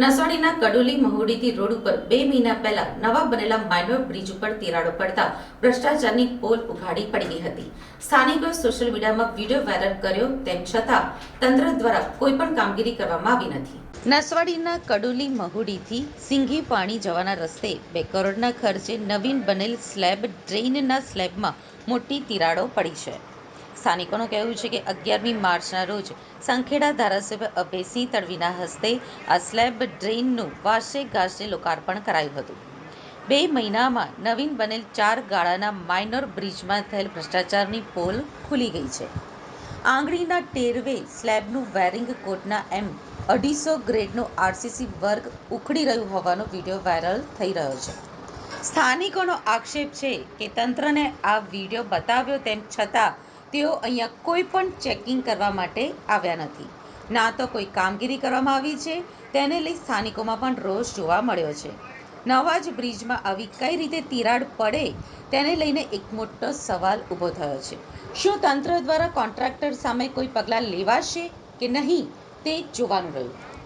નસવાડીના કડોલી મહુડીથી road ઉપર બે મહિના પહેલા નવા બનેલા માઇનોર બ્રિજ ઉપર તિરાડો પડતા ભ્રષ્ટાચારની પોલ ઉઘાડી પડી હતી. સ્થાનિકોએ સોશિયલ મીડિયામાં વીડિયો વાયરલ કર્યો તેમ છતાં તંત્ર દ્વારા કોઈ પણ કામગીરી કરવામાં આવી નથી. નસવાડીના કડોલી મહુડીથી સિંઘી પાણી જવાના રસ્તે બે કરોડના ખર્ચે નવીન બનેલ સ્લેબ ડ્રેઇનના સ્લેબમાં મોટી તિરાડો પડી છે. સ્થાનિકોનું કહેવું છે કે અગિયારમી માર્ચના રોજ સંખેડા ધારાસભ્ય અભયસિંહ તડવીના હસ્તે આ સ્લેબ ડ્રેઇનનું વાર્ષિક ગાજે લોકાર્પણ કરાયું હતું. બે મહિનામાં નવીન બનેલ ચાર ગાળાના માઇનોર બ્રિજમાં થયેલ ભ્રષ્ટાચારની પોલ ખુલી ગઈ છે. આંગળીના ટેરવે સ્લેબનું વેરિંગ કોટના એમ અઢીસો ગ્રેડનું આરસીસી વર્ગ ઉખડી રહ્યું હોવાનો વીડિયો વાયરલ થઈ રહ્યો છે. સ્થાનિકોનો આક્ષેપ છે કે તંત્રને આ વીડિયો બતાવ્યો તેમ છતાં તેઓ અહીંયા કોઈ પણ ચેકિંગ કરવા માટે આવ્યા નથી. ના તો કોઈ કામગીરી કરવામાં આવી છે, તેને લઈ સ્થાનિકોમાં પણ રોષ જોવા મળ્યો છે. નવા જ બ્રિજમાં આવી કઈ રીતે તિરાડ પડે, તેને લઈને એક મોટો સવાલ ઊભો થયો છે. શું તંત્ર દ્વારા કોન્ટ્રાક્ટર સામે કોઈ પગલાં લેવાશે કે નહીં, તે જોવાનું રહ્યું.